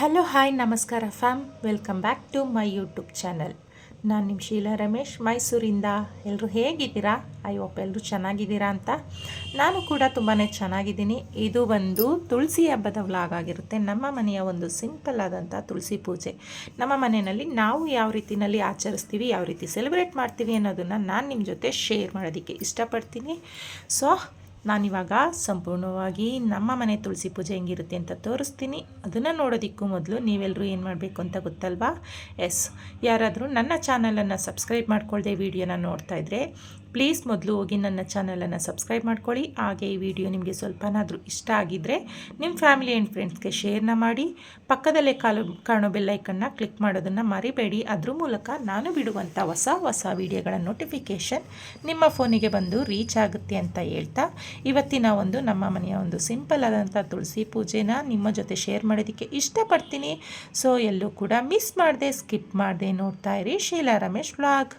Hello hi ನಮಸ್ಕಾರ fam welcome back to my YouTube channel ನಾನು ನಿಮ್ಮ ಶೀಲಾ ರಮೇಶ್, ಮೈಸೂರಿಂದ. ಎಲ್ಲರೂ ಹೇಗಿದ್ದೀರಾ? ಐ ಹೋಪ್ ಎಲ್ಲರೂ ಚೆನ್ನಾಗಿದ್ದೀರಾ ಅಂತ. ನಾನು ಕೂಡ ತುಂಬಾ ಚೆನ್ನಾಗಿದ್ದೀನಿ. ಇದು ಒಂದು ತುಳಸಿ ಹಬ್ಬದ ವ್ಲಾಗ್ ಆಗಿರುತ್ತೆ. ನಮ್ಮ ಮನೆಯ ಒಂದು ಸಿಂಪಲ್ ಆದಂಥ ತುಳಸಿ ಪೂಜೆ. ನಮ್ಮ ಮನೆಯಲ್ಲಿ ನಾವು ಯಾವ ರೀತಿಯಲ್ಲಿ ಆಚರಿಸ್ತೀವಿ, ಯಾವ ರೀತಿ ಸೆಲೆಬ್ರೇಟ್ ಮಾಡ್ತೀವಿ ಅನ್ನೋದನ್ನು ನಾನು ನಿಮ್ಮ ಜೊತೆ ಶೇರ್ ಮಾಡೋದಕ್ಕೆ ಇಷ್ಟಪಡ್ತೀನಿ. ಸೊ ನಾನಿವಾಗ ಸಂಪೂರ್ಣವಾಗಿ ನಮ್ಮ ಮನೆ ತುಳಸಿ ಪೂಜೆ ಹೆಂಗಿರುತ್ತೆ ಅಂತ ತೋರಿಸ್ತೀನಿ. ಅದನ್ನು ನೋಡೋದಕ್ಕೂ ಮೊದಲು ನೀವೆಲ್ಲರೂ ಏನು ಮಾಡಬೇಕು ಅಂತ ಗೊತ್ತಲ್ವಾ? ಎಸ್ ಯಾರಾದರೂ ನನ್ನ ಚಾನಲನ್ನು ಸಬ್ಸ್ಕ್ರೈಬ್ ಮಾಡಿಕೊಳ್ಳದೆ ವೀಡಿಯೋನ ನೋಡ್ತಾ ಇದ್ದರೆ ಪ್ಲೀಸ್ ಮೊದಲು ಹೋಗಿ ನನ್ನ ಚಾನಲನ್ನು ಸಬ್ಸ್ಕ್ರೈಬ್ ಮಾಡ್ಕೊಳ್ಳಿ. ಹಾಗೆ ಈ ವಿಡಿಯೋ ನಿಮಗೆ ಸ್ವಲ್ಪನಾದರೂ ಇಷ್ಟ ಆಗಿದ್ದರೆ ನಿಮ್ಮ ಫ್ಯಾಮಿಲಿ ಆ್ಯಂಡ್ ಫ್ರೆಂಡ್ಸ್ಗೆ ಶೇರ್ನ ಮಾಡಿ. ಪಕ್ಕದಲ್ಲೇ ಕಾಲು ಕಾಣೋ ಬೆಲ್ಲೈಕನ್ನ ಕ್ಲಿಕ್ ಮಾಡೋದನ್ನು ಮರಿಬೇಡಿ. ಅದ್ರ ಮೂಲಕ ನಾನು ಬಿಡುವಂಥ ಹೊಸ ಹೊಸ ವಿಡಿಯೋಗಳ ನೋಟಿಫಿಕೇಷನ್ ನಿಮ್ಮ ಫೋನಿಗೆ ಬಂದು ರೀಚ್ ಆಗುತ್ತೆ ಅಂತ ಹೇಳ್ತಾ, ಇವತ್ತಿನ ಒಂದು ನಮ್ಮ ಮನೆಯ ಒಂದು ಸಿಂಪಲ್ ಆದಂಥ ತುಳಸಿ ಪೂಜೆನ ನಿಮ್ಮ ಜೊತೆ ಶೇರ್ ಮಾಡೋದಕ್ಕೆ ಇಷ್ಟಪಡ್ತೀನಿ. ಸೊ, ಎಲ್ಲೂ ಕೂಡ ಮಿಸ್ ಮಾಡಿದೆ, ಸ್ಕಿಪ್ ಮಾಡಿದೆ ನೋಡ್ತಾ ಇರಿ. Sheela Ramesh blog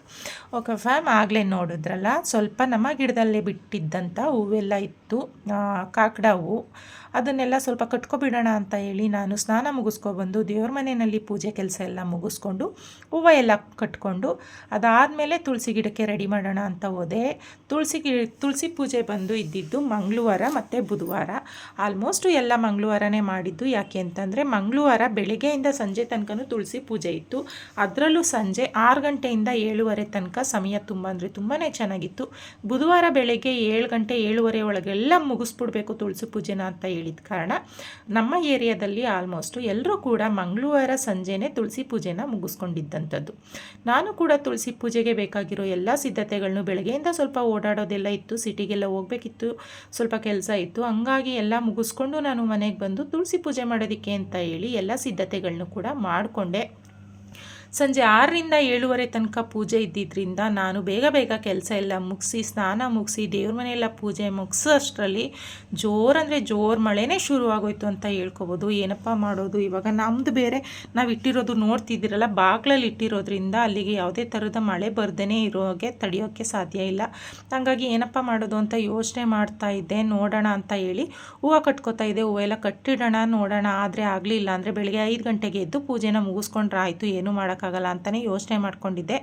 okay fam ಆಗಲೇ ನೋಡಿದ್ರಲ್ಲ? ಸ್ವಲ್ಪ ನಮ್ಮ ಗಿಡದಲ್ಲೇ ಬಿಟ್ಟಿದ್ದಂಥ ಹೂವೆಲ್ಲ ಇತ್ತು. ಕಾಕಡ ಹೂವು ಅದನ್ನೆಲ್ಲ ಸ್ವಲ್ಪ ಕಟ್ಕೊಬಿಡೋಣ ಅಂತ ಹೇಳಿ ನಾನು ಸ್ನಾನ ಮುಗಿಸ್ಕೊಬಂದು ದೇವ್ರ ಮನೆಯಲ್ಲಿ ಪೂಜೆ ಕೆಲಸ ಎಲ್ಲ ಮುಗಿಸ್ಕೊಂಡು ಹೂವು ಎಲ್ಲ ಕಟ್ಕೊಂಡು ಅದಾದಮೇಲೆ ತುಳಸಿ ಗಿಡಕ್ಕೆ ರೆಡಿ ಮಾಡೋಣ ಅಂತ ಹೋದೆ. ತುಳಸಿ ಗಿ, ತುಳಸಿ ಪೂಜೆ ಬಂದು ಇದ್ದಿದ್ದು ಮಂಗಳವಾರ ಮತ್ತು ಬುಧವಾರ. ಆಲ್ಮೋಸ್ಟು ಎಲ್ಲ ಮಂಗಳವಾರನೇ ಮಾಡಿದ್ದು. ಯಾಕೆ ಅಂತಂದರೆ ಮಂಗಳವಾರ ಬೆಳಗ್ಗೆಯಿಂದ ಸಂಜೆ ತನಕನೂ ತುಳಸಿ ಪೂಜೆ ಇತ್ತು. ಅದರಲ್ಲೂ ಸಂಜೆ ಆರು ಗಂಟೆಯಿಂದ ಏಳುವರೆ ತನಕ ಸಮಯ ತುಂಬ, ಅಂದರೆ ತುಂಬಾ ಚೆನ್ನಾಗಿತ್ತು. ಬುಧವಾರ ಬೆಳಗ್ಗೆ ಏಳು ಗಂಟೆ ಏಳುವರೆ ಒಳಗೆಲ್ಲ ಮುಗಿಸ್ಬಿಡ್ಬೇಕು ತುಳಸಿ ಪೂಜೆನ ಅಂತ ಹೇಳಿದ ಕಾರಣ ನಮ್ಮ ಏರಿಯಾದಲ್ಲಿ ಆಲ್ಮೋಸ್ಟು ಎಲ್ಲರೂ ಕೂಡ ಮಂಗಳವಾರ ಸಂಜೆನೇ ತುಳಸಿ ಪೂಜೆನ ಮುಗಿಸ್ಕೊಂಡಿದ್ದಂಥದ್ದು. ನಾನು ಕೂಡ ತುಳಸಿ ಪೂಜೆಗೆ ಬೇಕಾಗಿರೋ ಎಲ್ಲ ಸಿದ್ಧತೆಗಳನ್ನು ಬೆಳಗ್ಗೆಯಿಂದ ಸ್ವಲ್ಪ ಓಡಾಡೋದೆಲ್ಲ ಇತ್ತು, ಸಿಟಿಗೆಲ್ಲ ಹೋಗಬೇಕಿತ್ತು, ಸ್ವಲ್ಪ ಕೆಲಸ ಇತ್ತು. ಹಂಗಾಗಿ ಎಲ್ಲ ಮುಗಿಸ್ಕೊಂಡು ನಾನು ಮನೆಗೆ ಬಂದು ತುಳಸಿ ಪೂಜೆ ಮಾಡೋದಕ್ಕೆ ಅಂತ ಹೇಳಿ ಎಲ್ಲ ಸಿದ್ಧತೆಗಳನ್ನು ಕೂಡ ಮಾಡಿಕೊಂಡೆ. ಸಂಜೆ ಆರರಿಂದ ಏಳುವರೆ ತನಕ ಪೂಜೆ ಇದ್ದಿದ್ದರಿಂದ ನಾನು ಬೇಗ ಬೇಗ ಕೆಲಸ ಎಲ್ಲ ಮುಗಿಸಿ, ಸ್ನಾನ ಮುಗಿಸಿ, ದೇವ್ರ ಮನೆಯೆಲ್ಲ ಪೂಜೆ ಮುಗಿಸೋ ಅಷ್ಟರಲ್ಲಿ ಜೋರಂದರೆ ಜೋರು ಮಳೆನೇ ಶುರುವಾಗೋಯ್ತು ಅಂತ ಹೇಳ್ಕೊಬೋದು. ಏನಪ್ಪ ಮಾಡೋದು? ಇವಾಗ ನಮ್ಮದು ಬೇರೆ. ನಾವು ಇಟ್ಟಿರೋದು ನೋಡ್ತಿದ್ದೀರಲ್ಲ, ಬಾಗ್ಲಲ್ಲಿ ಇಟ್ಟಿರೋದ್ರಿಂದ ಅಲ್ಲಿಗೆ ಯಾವುದೇ ಥರದ ಮಳೆ ಬರ್ದೇ ಇರೋಗೆ ತಡೆಯೋಕ್ಕೆ ಸಾಧ್ಯ ಇಲ್ಲ. ಹಾಗಾಗಿ ಏನಪ್ಪ ಮಾಡೋದು ಅಂತ ಯೋಚನೆ ಮಾಡ್ತಾ ಇದ್ದೆ. ನೋಡೋಣ ಅಂತ ಹೇಳಿ ಹೂವು ಕಟ್ಕೋತಾ ಇದ್ದೆ. ಹೂವೆಲ್ಲ ಕಟ್ಟಿಡೋಣ, ನೋಡೋಣ. ಆದರೆ ಆಗಲಿಲ್ಲ ಅಂದರೆ ಬೆಳಗ್ಗೆ ಐದು ಗಂಟೆಗೆ ಎದ್ದು ಪೂಜೆನ ಮುಗಿಸ್ಕೊಂಡ್ರೆ ಆಯಿತು, ಏನೂ ಮಾಡೋಕ್ಕಾಗಲ್ಲ ಅಂತಲೇ ಯೋಚನೆ ಮಾಡ್ಕೊಂಡಿದ್ದೆ.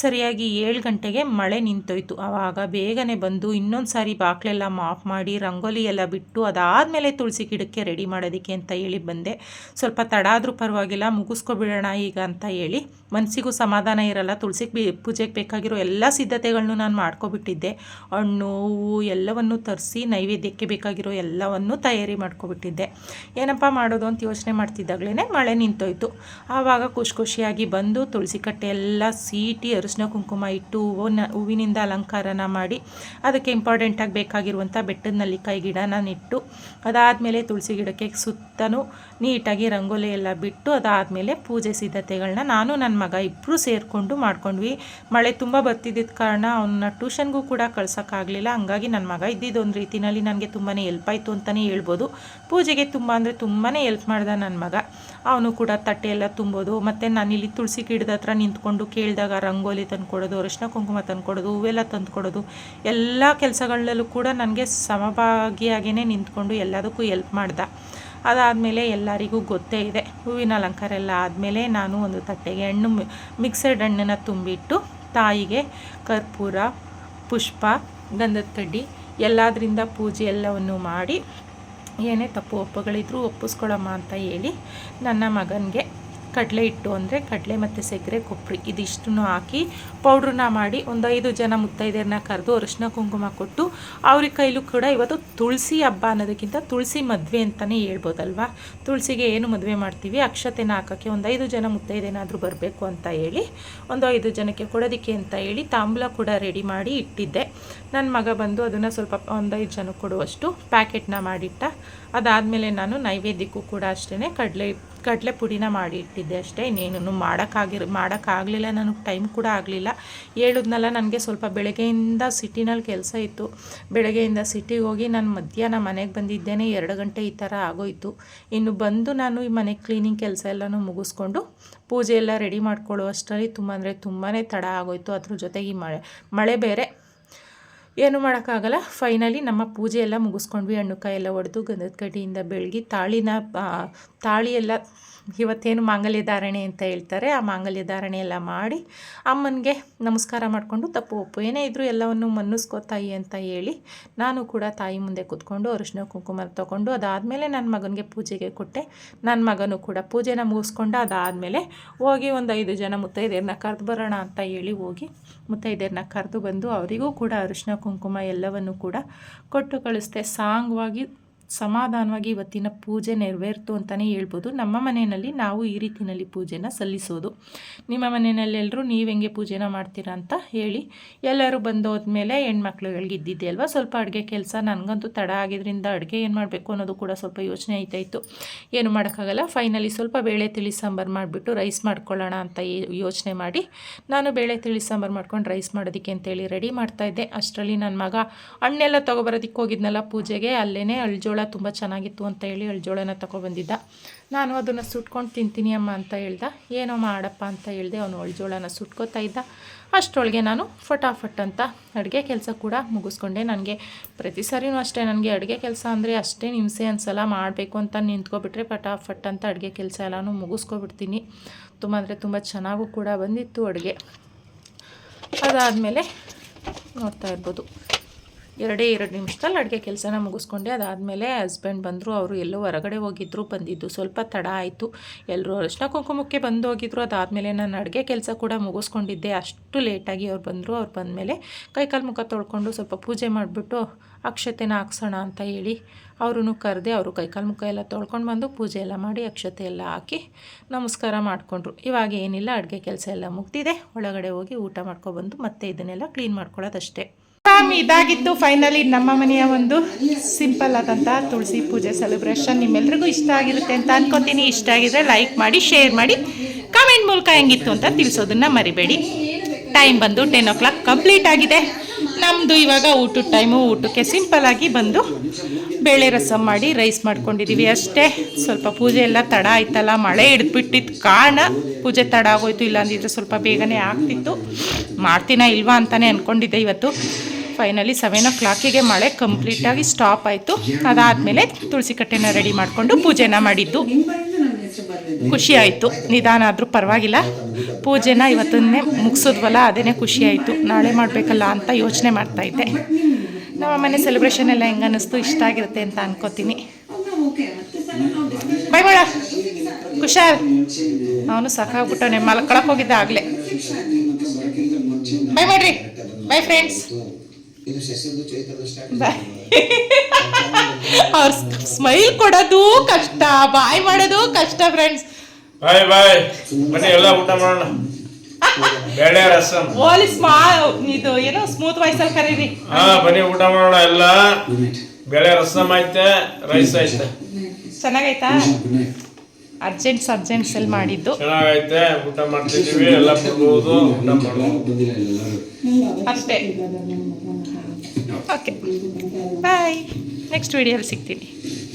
ಸರಿಯಾಗಿ ಏಳು ಗಂಟೆಗೆ ಮಳೆ ನಿಂತೋಯ್ತು. ಆವಾಗ ಬೇಗನೆ ಬಂದು ಇನ್ನೊಂದು ಸಾರಿ ಬಾಕ್ಲೆಲ್ಲ ಮಾಫ್ ಮಾಡಿ, ರಂಗೋಲಿ ಎಲ್ಲ ಬಿಟ್ಟು ಅದಾದಮೇಲೆ ತುಳಸಿ ಗಿಡಕ್ಕೆ ರೆಡಿ ಮಾಡೋದಕ್ಕೆ ಅಂತ ಹೇಳಿ ಬಂದೆ. ಸ್ವಲ್ಪ ತಡ ಆದರೂ ಪರವಾಗಿಲ್ಲ, ಮುಗಿಸ್ಕೊಬಿಡೋಣ ಈಗ ಅಂತ ಹೇಳಿ ಮನಸ್ಸಿಗೂ ಸಮಾಧಾನ ಇರಲ್ಲ. ತುಳಸಿ ಪೂಜೆಗೆ ಬೇಕಾಗಿರೋ ಎಲ್ಲ ಸಿದ್ಧತೆಗಳನ್ನು ನಾನು ಮಾಡ್ಕೊಬಿಟ್ಟಿದ್ದೆ. ಹಣ್ಣು, ಹೂವು ಎಲ್ಲವನ್ನು ತರಿಸಿ, ನೈವೇದ್ಯಕ್ಕೆ ಬೇಕಾಗಿರೋ ಎಲ್ಲವನ್ನು ತಯಾರಿ ಮಾಡ್ಕೊಬಿಟ್ಟಿದ್ದೆ. ಏನಪ್ಪ ಮಾಡೋದು ಅಂತ ಯೋಚನೆ ಮಾಡ್ತಿದ್ದಾಗಲೇ ಮಳೆ ನಿಂತೋಯ್ತು. ಆವಾಗ ಖುಷಿ ಖುಷಿಯಾಗಿ ಬಂದು ತುಳಸಿ ಕಟ್ಟೆ ಎಲ್ಲ ಸೀಟಿ ಅರಿಶಿನ ಕುಂಕುಮ ಇಟ್ಟು ಹೂವನ್ನ ಹೂವಿನಿಂದ ಅಲಂಕಾರನ ಮಾಡಿ ಅದಕ್ಕೆ ಇಂಪಾರ್ಟೆಂಟಾಗಿ ಬೇಕಾಗಿರುವಂಥ ಬೆಟ್ಟದ ನಲ್ಲಿಕಾಯಿ ಗಿಡನ ನೆಟ್ಟು, ಅದಾದಮೇಲೆ ತುಳಸಿ ಗಿಡಕ್ಕೆ ಸುತ್ತಲೂ ನೀಟಾಗಿ ರಂಗೋಲಿ ಎಲ್ಲ ಬಿಟ್ಟು ಅದಾದಮೇಲೆ ಪೂಜೆ ಸಿದ್ಧತೆಗಳನ್ನ ನಾನು ನನ್ನ ಮಗ ಇಬ್ಬರು ಸೇರಿಕೊಂಡು ಮಾಡ್ಕೊಂಡ್ವಿ. ಮಳೆ ತುಂಬ ಬರ್ತಿದ್ದಿದ್ದ ಕಾರಣ ಅವನ್ನ ಟ್ಯೂಷನ್ಗೂ ಕೂಡ ಕಳ್ಸೋಕ್ಕಾಗಲಿಲ್ಲ. ಹಂಗಾಗಿ ನನ್ನ ಮಗ ಇದ್ದಿದ್ದೊಂದು ರೀತಿಯಲ್ಲಿ ನನಗೆ ತುಂಬಾ ಹೆಲ್ಪ್ ಆಯಿತು ಅಂತಲೇ ಹೇಳ್ಬೋದು. ಪೂಜೆಗೆ ತುಂಬ ಅಂದರೆ ತುಂಬಾ ಹೆಲ್ಪ್ ಮಾಡ್ದ ನನ್ನ ಮಗ. ಅವನು ಕೂಡ ತಟ್ಟೆ ಎಲ್ಲ ತುಂಬೋದು. ಮತ್ತು ನಾನಿಲ್ಲಿ ತುಳಸಿ ಗಿಡದ ಹತ್ರ ನಿಂತ್ಕೊಂಡು ಕೇಳಿದಾಗ ರಂಗೋಲಿ ತಂದುಕೊಡೋದು ಅರಿಶಿನ ಕುಂಕುಮ ತಂದುಕೊಡೋದು ಹೂವೆಲ್ಲ ತಂದುಕೊಡೋದು ಎಲ್ಲ ಕೆಲಸಗಳಲ್ಲೂ ಕೂಡ ನನಗೆ ಸಮಭಾಗಿಯಾಗಿಯೇ ನಿಂತ್ಕೊಂಡು ಎಲ್ಲದಕ್ಕೂ ಹೆಲ್ಪ್ ಮಾಡ್ದೆ. ಅದಾದಮೇಲೆ ಎಲ್ಲರಿಗೂ ಗೊತ್ತೇ ಇದೆ. ಹೂವಿನ ಅಲಂಕಾರ ಎಲ್ಲ ಆದಮೇಲೆ ನಾನು ಒಂದು ತಟ್ಟೆಗೆ ಹಣ್ಣು ಮಿಕ್ಸಡ್ ಹಣ್ಣನ್ನು ತುಂಬಿಟ್ಟು ತಾಯಿಗೆ ಕರ್ಪೂರ, ಪುಷ್ಪ, ಗಂಧದ ಕಡ್ಡಿ ಎಲ್ಲದರಿಂದ ಪೂಜೆ ಎಲ್ಲವನ್ನು ಮಾಡಿ ಏನೇ ತಪ್ಪು ಒಪ್ಪುಗಳಿದ್ರೂ ಒಪ್ಪಿಸ್ಕೊಳಮ್ಮ ಅಂತ ಹೇಳಿ ನನ್ನ ಮಗನಿಗೆ ಕಡಲೆ ಹಿಟ್ಟು ಅಂದರೆ ಕಡಲೆ ಮತ್ತು ಸಕ್ಕರೆ, ಕೊಬ್ಬರಿ ಇದಿಷ್ಟನ್ನು ಹಾಕಿ ಪೌಡ್ರನ್ನ ಮಾಡಿ ಒಂದು ಐದು ಜನ ಮುತ್ತೈದೆಯರನ್ನ ಕರೆದು ಅರಿಶಿನ ಕುಂಕುಮ ಕೊಟ್ಟು ಅವ್ರ ಕೈಲೂ ಕೂಡ ಇವತ್ತು ತುಳಸಿ ಹಬ್ಬ ಅನ್ನೋದಕ್ಕಿಂತ ತುಳಸಿ ಮದುವೆ ಅಂತಲೇ ಹೇಳ್ಬೋದಲ್ವಾ? ತುಳಸಿಗೆ ಏನು ಮದುವೆ ಮಾಡ್ತೀವಿ? ಅಕ್ಷತೆನ ಹಾಕೋಕ್ಕೆ ಒಂದು ಐದು ಜನ ಮುತ್ತೈದೇನಾದರೂ ಬರಬೇಕು ಅಂತ ಹೇಳಿ, ಒಂದು ಐದು ಜನಕ್ಕೆ ಕೊಡೋದಕ್ಕೆ ಅಂತ ಹೇಳಿ ತಾಂಬೂಲ ಕೂಡ ರೆಡಿ ಮಾಡಿ ಇಟ್ಟಿದ್ದೆ. ನನ್ನ ಮಗ ಬಂದು ಅದನ್ನು ಸ್ವಲ್ಪ ಒಂದೈದು ಜನಕ್ಕೆ ಕೊಡುವಷ್ಟು ಪ್ಯಾಕೆಟ್ನ ಮಾಡಿಟ್ಟ. ಅದಾದಮೇಲೆ ನಾನು ನೈವೇದ್ಯಕ್ಕೂ ಕೂಡ ಅಷ್ಟೇ ಕಡಲೆ ಕಡಲೆ ಪುಡಿನ ಮಾಡಿ ಇಟ್ಟಿದ್ದೆ ಅಷ್ಟೇ ಇನ್ನೇನು ಮಾಡೋಕ್ಕಾಗಿರ್ ಮಾಡೋಕ್ಕಾಗಲಿಲ್ಲ ನನಗೆ, ಟೈಮ್ ಕೂಡ ಆಗಲಿಲ್ಲ. ಹೇಳಿದ್ನಲ್ಲ ನನಗೆ ಸ್ವಲ್ಪ ಬೆಳಗ್ಗೆಯಿಂದ ಸಿಟಿನಲ್ಲಿ ಕೆಲಸ ಇತ್ತು. ಬೆಳಗ್ಗೆಯಿಂದ ಸಿಟಿಗೆ ಹೋಗಿ ನಾನು ಮಧ್ಯಾಹ್ನ ಮನೆಗೆ ಬಂದಿದ್ದೇನೆ. ಎರಡು ಗಂಟೆ ಈ ಥರ ಆಗೋಯಿತು. ಇನ್ನು ಬಂದು ನಾನು ಈ ಮನೆ ಕ್ಲೀನಿಂಗ್ ಕೆಲಸ ಎಲ್ಲನೂ ಮುಗಿಸ್ಕೊಂಡು ಪೂಜೆ ಎಲ್ಲ ರೆಡಿ ಮಾಡ್ಕೊಳ್ಳೋ ಅಷ್ಟರಲ್ಲಿ ತುಂಬ ಅಂದರೆ ತುಂಬಾ ತಡ ಆಗೋಯಿತು. ಅದ್ರ ಜೊತೆಗೆ ಮಳೆ ಮಳೆ ಬೇರೆ. ಏನು ಮಾಡೋಕ್ಕಾಗಲ್ಲ. ಫೈನಲಿ ನಮ್ಮ ಪೂಜೆ ಎಲ್ಲ ಮುಗಿಸ್ಕೊಂಡ್ವಿ. ಹಣ್ಣು ಕಾಯಿ ಎಲ್ಲ ಒಡೆದು, ಗಂಧದ ಕಡ್ಡಿಯಿಂದ ಬೆಳಗಿ ತಾಳಿನ ತಾಳಿ ಎಲ್ಲ ಇವತ್ತೇನು ಮಾಂಗಲ್ಯ ಧಾರಣೆ ಅಂತ ಹೇಳ್ತಾರೆ, ಆ ಮಾಂಗಲ್ಯ ಧಾರಣೆ ಎಲ್ಲ ಮಾಡಿ ಅಮ್ಮನಿಗೆ ನಮಸ್ಕಾರ ಮಾಡಿಕೊಂಡು ತಪ್ಪು ಒಪ್ಪು, ಏನೇ ಇದ್ದರೂ ಎಲ್ಲವನ್ನು ಮನ್ನಿಸ್ಕೋ ತಾಯಿ ಅಂತ ಹೇಳಿ ನಾನು ಕೂಡ ತಾಯಿ ಮುಂದೆ ಕೂತ್ಕೊಂಡು ಅರಿಶಿನ ಕುಂಕುಮ ತೊಗೊಂಡು ಅದಾದಮೇಲೆ ನನ್ನ ಮಗನಿಗೆ ಪೂಜೆಗೆ ಕೊಟ್ಟೆ. ನನ್ನ ಮಗನೂ ಕೂಡ ಪೂಜೆನ ಮುಗಿಸ್ಕೊಂಡು ಅದಾದಮೇಲೆ ಹೋಗಿ ಒಂದು ಐದು ಜನ ಮುತ್ತೈದೆಯರನ್ನ ಕರೆದು ಬರೋಣ ಅಂತ ಹೇಳಿ ಹೋಗಿ ಮುತ್ತೈದೆಯರನ್ನ ಕರೆದು ಬಂದು ಅವರಿಗೂ ಕೂಡ ಅರಿಶಿನ ಕುಂಕುಮ ಎಲ್ಲವನ್ನು ಕೂಡ ಕೊಟ್ಟು ಕಳಿಸ್ದೆ. ಸಾಂಗವಾಗಿ ಸಮಾಧಾನವಾಗಿ ಇವತ್ತಿನ ಪೂಜೆ ನೆರವೇರ್ತು ಅಂತಲೇ ಹೇಳ್ಬೋದು. ನಮ್ಮ ಮನೆಯಲ್ಲಿ ನಾವು ಈ ರೀತಿಯಲ್ಲಿ ಪೂಜೆನ ಸಲ್ಲಿಸೋದು. ನಿಮ್ಮ ಮನೆಯಲ್ಲಿ ಎಲ್ಲರೂ ನೀವು ಹೆಂಗೆ ಪೂಜೆನ ಮಾಡ್ತೀರಾ ಅಂತ ಹೇಳಿ ಎಲ್ಲರೂ ಬಂದೋದ್ಮೇಲೆ ಹೆಣ್ಮಕ್ಳುಗಳಿಗೆ ಇದ್ದಿದ್ದೆ ಅಲ್ವಾ ಸ್ವಲ್ಪ ಅಡುಗೆ ಕೆಲಸ ನನಗಂತೂ ತಡ ಆಗಿದ್ದರಿಂದ ಅಡುಗೆ ಏನು ಮಾಡಬೇಕು ಅನ್ನೋದು ಕೂಡ ಸ್ವಲ್ಪ ಯೋಚನೆ ಆಯ್ತಾಯಿತ್ತು ಏನು ಮಾಡೋಕ್ಕಾಗಲ್ಲ. ಫೈನಲಿ ಸ್ವಲ್ಪ ಬೇಳೆ ತಿಳಿ ಸಾಂಬಾರು ಮಾಡಿಬಿಟ್ಟು ರೈಸ್ ಮಾಡ್ಕೊಳ್ಳೋಣ ಅಂತ ಯೋಚನೆ ಮಾಡಿ ನಾನು ಬೇಳೆ ತಿಳಿ ಸಾಂಬಾರು ಮಾಡ್ಕೊಂಡು ರೈಸ್ ಮಾಡೋದಕ್ಕೆ ಅಂತೇಳಿ ರೆಡಿ ಮಾಡ್ತಾಯಿದ್ದೆ ಅಷ್ಟರಲ್ಲಿ ನನ್ನ ಮಗ ಹಣ್ಣೆಲ್ಲ ತೊಗೊಬರೋದಕ್ಕೆ ಹೋಗಿದ್ನಲ್ಲ ಪೂಜೆಗೆ. ಅಲ್ಲೇ ಅಳ್ಜೋಳ ತುಂಬ ಚೆನ್ನಾಗಿತ್ತು ಅಂತ ಹೇಳಿ ಅಳ್ಜೋಳನ ತೊಗೊಬಂದಿದ್ದ ನಾನು ಅದನ್ನು ಸುಟ್ಕೊಂಡು ತಿಂತೀನಿ ಅಮ್ಮ ಅಂತ ಹೇಳ್ದ. ಏನೋ ಮಾಡಪ್ಪ ಅಂತ ಹೇಳಿದೆ ಅವನು ಅಳ್ಜೋಳನ ಸುಟ್ಕೋತಾ ಇದ್ದ. ಅಷ್ಟರೊಳಗೆ ನಾನು ಫಟಾಫಟ್ ಅಂತ ಅಡುಗೆ ಕೆಲಸ ಕೂಡ ಮುಗಿಸ್ಕೊಂಡೆ. ನನಗೆ ಪ್ರತಿ ಸಾರಿನೂ ಅಷ್ಟೇ, ನನಗೆ ಅಡುಗೆ ಕೆಲಸ ಅಂದರೆ ಅಷ್ಟೇ ಹಿಂಸೆ ಅನ್ಸಲ್ಲ, ಮಾಡಬೇಕು ಅಂತ ನಿಂತ್ಕೊಬಿಟ್ರೆ ಫಟಾಫಟ್ ಅಂತ ಅಡುಗೆ ಕೆಲಸ ಎಲ್ಲನೂ ಮುಗಿಸ್ಕೊಬಿಡ್ತೀನಿ. ತುಂಬ ಅಂದರೆ ತುಂಬ ಚೆನ್ನಾಗೂ ಕೂಡ ಬಂದಿತ್ತು ಅಡುಗೆ. ಅದಾದಮೇಲೆ ನೋಡ್ತಾ ಇರ್ಬೋದು. ಎರಡೇ ಎರಡು ನಿಮಿಷದಲ್ಲಿ ಅಡುಗೆ ಕೆಲಸನ ಮುಗಿಸ್ಕೊಂಡೆ. ಅದಾದಮೇಲೆ ಹಸ್ಬೆಂಡ್ ಬಂದರು, ಅವರು ಎಲ್ಲೋ ಹೊರಗಡೆ ಹೋಗಿದ್ರು, ಬಂದಿದ್ದು ಸ್ವಲ್ಪ ತಡ ಆಯಿತು. ಎಲ್ಲರೂ ಅರಿಶಿನ ಕುಂಕುಮಕ್ಕೆ ಬಂದು ಹೋಗಿದ್ರು. ಅದಾದಮೇಲೆ ನಾನು ಅಡುಗೆ ಕೆಲಸ ಕೂಡ ಮುಗಿಸ್ಕೊಂಡಿದ್ದೆ. ಅಷ್ಟು ಲೇಟಾಗಿ ಅವ್ರು ಬಂದರು. ಅವ್ರು ಬಂದಮೇಲೆ ಕೈಕಾಲು ಮುಖ ತೊಳ್ಕೊಂಡು ಸ್ವಲ್ಪ ಪೂಜೆ ಮಾಡಿಬಿಟ್ಟು, ಅಕ್ಷತೆನ ಹಾಕ್ಸೋಣ ಅಂತ ಹೇಳಿ ಅವ್ರೂ ಕರೆದೆ ಅವರು ಕೈಕಾಲು ಮುಖ ಎಲ್ಲ ತೊಳ್ಕೊಂಡು ಬಂದು ಪೂಜೆ ಎಲ್ಲ ಮಾಡಿ ಅಕ್ಷತೆ ಎಲ್ಲ ಹಾಕಿ ನಮಸ್ಕಾರ ಮಾಡಿಕೊಂಡ್ರು. ಇವಾಗ ಏನಿಲ್ಲ, ಅಡುಗೆ ಕೆಲಸ ಎಲ್ಲ ಮುಗ್ದಿದೆ. ಒಳಗಡೆ ಹೋಗಿ ಊಟ ಮಾಡ್ಕೊಬಂದು ಮತ್ತೆ ಇದನ್ನೆಲ್ಲ ಕ್ಲೀನ್ ಮಾಡ್ಕೊಳ್ಳೋದಷ್ಟೇ. ಇದಾಗಿತ್ತು ಫೈನಲಿ ನಮ್ಮ ಮನೆಯ ಒಂದು ಸಿಂಪಲ್ ಆದಂತಹ ತುಳಸಿ ಪೂಜೆ ಸೆಲೆಬ್ರೇಷನ್ ನಿಮ್ಮೆಲ್ರಿಗೂ ಇಷ್ಟ ಆಗಿರುತ್ತೆ ಅಂತ ಅನ್ಕೋತೀನಿ. ಇಷ್ಟ ಆಗಿದ್ರೆ ಲೈಕ್ ಮಾಡಿ ಶೇರ್ ಮಾಡಿ. ಕಮೆಂಟ್ ಮೂಲಕ ಹೆಂಗಿತ್ತು ಅಂತ ತಿಳಿಸೋದನ್ನ ಮರಿಬೇಡಿ. ಟೈಮ್ ಬಂದು ಟೆನ್ ಓ ಕ್ಲಾಕ್ ಕಂಪ್ಲೀಟ್ ಆಗಿದೆ. ನಮ್ಮದು ಇವಾಗ ಊಟದ ಟೈಮು ಊಟಕ್ಕೆ ಸಿಂಪಲ್ಲಾಗಿ ಬಂದು ಬೇಳೆ ರಸಂ ಮಾಡಿ ರೈಸ್ ಮಾಡ್ಕೊಂಡಿದ್ದೀವಿ ಅಷ್ಟೇ. ಸ್ವಲ್ಪ ಪೂಜೆ ಎಲ್ಲ ತಡ ಆಯ್ತಲ್ಲ, ಮಳೆ ಹಿಡಿದ್ಬಿಟ್ಟಿದ್ದ ಕಾರಣ ಪೂಜೆ ತಡ ಆಗೋಯ್ತು ಇಲ್ಲ ಅಂದಿದ್ರೆ ಸ್ವಲ್ಪ ಬೇಗನೆ ಆಗ್ತಿತ್ತು. ಮಾಡ್ತೀನ ಇಲ್ವಾ ಅಂತಲೇ ಅಂದ್ಕೊಂಡಿದ್ದೆ ಇವತ್ತು. ಫೈನಲಿ ಸೆವೆನ್ ಓ ಕ್ಲಾಕಿಗೆ ಮಳೆ ಕಂಪ್ಲೀಟಾಗಿ ಸ್ಟಾಪ್ ಆಯಿತು. ಅದಾದಮೇಲೆ ತುಳಸಿ ಕಟ್ಟೆನ ರೆಡಿ ಮಾಡಿಕೊಂಡು ಪೂಜೆನ ಮಾಡಿದ್ದು. ಖುಷಿ ಆಯಿತು ನಿಧಾನ ಆದರೂ ಪರವಾಗಿಲ್ಲ. ಪೂಜೆನ ಇವತ್ತನ್ನೇ ಮುಗಿಸೋದ್ವಲ್ಲ ಅದೇ ಖುಷಿ ಆಯಿತು ನಾಳೆ ಮಾಡಬೇಕಲ್ಲ ಅಂತ ಯೋಚನೆ ಮಾಡ್ತಾಯಿದ್ದೆ ನಮ್ಮ ಮನೆ ಸೆಲೆಬ್ರೇಷನ್ ಎಲ್ಲ ಹೆಂಗೆ ಅನ್ನಿಸ್ತು? ಇಷ್ಟ ಆಗಿರುತ್ತೆ ಅಂತ ಅನ್ಕೋತೀನಿ. ಬೈ ಬೇಡ ಹುಷಾರ್ ಅವನು ಸಾಕಾಗ್ಬಿಟ್ಟವನೆ ಮಲ್ಕೊಳಕ್ಕೆ ಹೋಗಿದ್ದೆ ಆಗಲೇ. ಬೈ ಮಾಡ್ರಿ ಬೈ ಫ್ರೆಂಡ್ಸ್ ಬಾಯ್ ಅವ್ರ ಸ್ಮೈಲ್ ಕೊಡೋದು ಕಷ್ಟ ಬಾಯ್ ಮಾಡೋದು ಕಷ್ಟ ಫ್ರೆಂಡ್ಸ್ ಬಾಯ್ ಬಾಯ್ ಬನ್ನಿ ಎಲ್ಲ ಊಟ ಮಾಡೋಣ. ಬೇಳೆ ರಸಂ. ಓಲಿ ಸ್ಮಾ ಇದು ಏನೋ ಸ್ಮೂತ್ ವಾಯ್ಸಲ್ಲಿ ಕರೀರಿ. ಹಾ ಬನ್ನಿ ಊಟ ಮಾಡೋಣ ಎಲ್ಲ. ಬೇಳೆ ರಸಂ ಐತೆ ರೈಸ್ ಐತೆ. ಚೆನ್ನಾಗೈತಾ? ಅರ್ಜೆಂಟ್ಸ್ ಅರ್ಜೆಂಟ್ ಅಲ್ಲಿ ಮಾಡಿದ್ದು. ಚೆನ್ನಾಗೈತೆ ಊಟ ಮಾಡ್ತಿದ್ದೀವಿ ಎಲ್ಲ ಬರ್ಬೋದು ಊಟ ಮಾಡೋಣ. ಅಷ್ಟೇ. ಓಕೆ ಬಾಯ್ ನೆಕ್ಸ್ಟ್ ವಿಡಿಯೋಲಿ ಸಿಗ್ತೀನಿ.